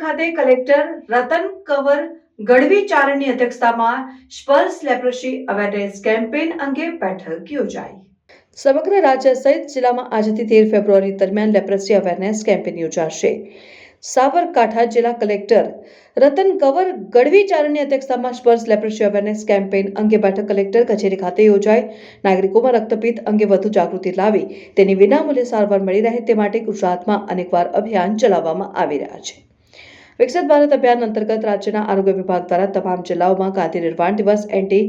ખાતે collector Ratan cover Gadhvi ચારણની અધ્યક્ષતામાં સ્પર્શ લેપ્રસી અવેરનેસ કેમ્પેન અંગે બેઠક યોજાઈ. સમગ્ર રાજ્ય સહિત જિલ્લામાં આજથી તેર ફેબ્રુઆરી દરમિયાન લેપ્રસી અવેરનેસ કેમ્પેન યોજાશે. સાબરકાંઠા જિલ્લા કલેક્ટર રતન કવર ગઢવી ચારણની અધ્યક્ષતામાં સ્પર્શ લેપ્રસી અવેરનેસ કેમ્પેન અંગે બેઠક કલેક્ટર કચેરી ખાતે યોજાઈ. નાગરિકોમાં રક્તપિત્ત અંગે વધુ જાગૃતિ લાવી તેની વિનામૂલ્યે સારવાર મળી રહે તે માટે ગુજરાતમાં અનેકવાર અભિયાન ચલાવવામાં આવી રહ્યા છે. વિકસિત ભારત અભિયાન અંતર્ગત રાજ્યના આરોગ્ય વિભાગ દ્વારા તમામ જિલ્લાઓમાં ગાંધી નિર્વાણ દિવસ એન્ટી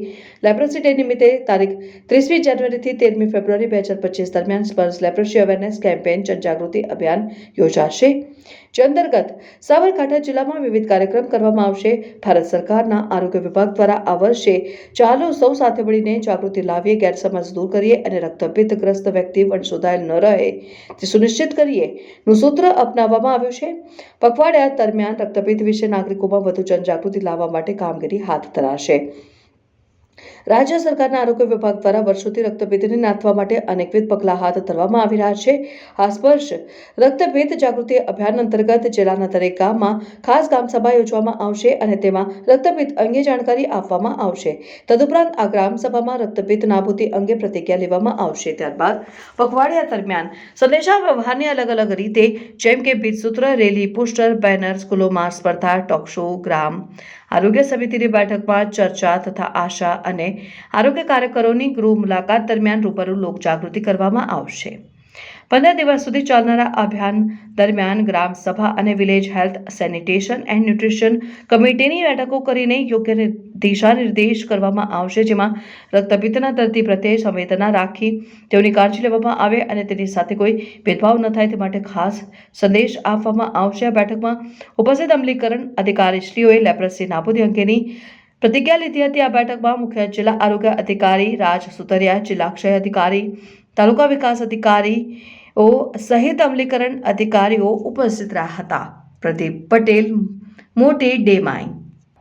લેપ્રસી ડે નિમિત્તે તારીખ ત્રીસમી જાન્યુઆરીથી તેરમી ફેબ્રુઆરી બે હજાર પચીસ દરમિયાન સ્પર્શ લેપ્રસી અવેરનેસ કેમ્પેન જનજાગૃતિ અભિયાન યોજાશે. જે અંતર્ગત સાબરકાંઠા જિલ્લામાં વિવિધ કાર્યક્રમ કરવામાં આવશે. ભારત સરકારના આરોગ્ય વિભાગ દ્વારા આ વર્ષે ચાલો સૌ સાથે મળીને જાગૃતિ લાવીએ, ગેરસમજ દૂર કરીએ અને રક્તપિત્તગ્રસ્ત વ્યક્તિ વંશોધાયેલ ન રહે તે સુનિશ્ચિત કરીએ. નું સૂત્ર અપનાવવામાં આવ્યું છે. પખવાડિયા દરમિયાન રક્તપિત્ત વિશે નાગરિકોમાં વધુ જનજાગૃતિ લાવવા માટે કામગીરી હાથ ધરાશે. રાજ્ય સરકારના આરોગ્ય વિભાગ દ્વારા વર્ષોથી રક્તભેદને નાથવા માટે અનેકવિધ પગલાં હાથ ધરવામાં આવી રહ્યા છે. આ સ્પર્શ રક્તભેદ જાગૃતિ અભિયાન અંતર્ગત જિલ્લાના દરેક ગામમાં, ખાસ સભા યોજવામાં આવશે અને તેમાં રક્તભેદ અંગે જાણકારી આપવામાં આવશે. તદુપરાંત આ ગ્રામ સભામાં રક્તપિત્ત નાબૂદી અંગે પ્રતિજ્ઞા લેવામાં આવશે. ત્યારબાદ પખવાડિયા દરમિયાન સંદેશા વ્યવહારની અલગ અલગ રીતે, જેમ કે ભીતસૂત્ર રેલી, પોસ્ટર, બેનર, સ્કૂલોમાં સ્પર્ધા, ટોક શો, ગ્રામ આરોગ્ય સમિતિની બેઠકમાં ચર્ચા તથા આશા અને આરોગ્ય કાર્યકરોની ગૃહ મુલાકાત દરમિયાન રૂબરૂ લોકજાગૃતિ કરવામાં આવશે. પંદર દિવસ સુધી ચાલનારા અભિયાન દરમિયાન ગ્રામ સભા અને village health sanitation and nutrition કમિટીની બેઠકો કરીને યોગ્ય દિશા નિર્દેશ કરવામાં આવશે, જેમાં રક્તપિત્તના દર્દી પ્રત્યે સંવેદના રાખી તેઓની કાળજી લેવામાં આવે અને તેની સાથે કોઈ ભેદભાવ ન થાય તે માટે ખાસ સંદેશ આપવામાં આવશે. આ બેઠકમાં ઉપસ્થિત અમલીકરણ અધિકારીશ્રીઓએ લેપ્રસી નાબૂદી અંગેની પ્રતિજ્ઞા લીધી હતી. આ બેઠકમાં મુખ્ય જિલ્લા આરોગ્ય અધિકારી રાજ સુતરિયા, જિલ્લા ક્ષય અધિકારી, તાલુકા વિકાસ અધિકારીઓ સહિત અમલીકરણ અધિકારીઓ ઉપસ્થિત રહ્યા હતા. પ્રદીપ પટેલ, મોટી ડેમાઈ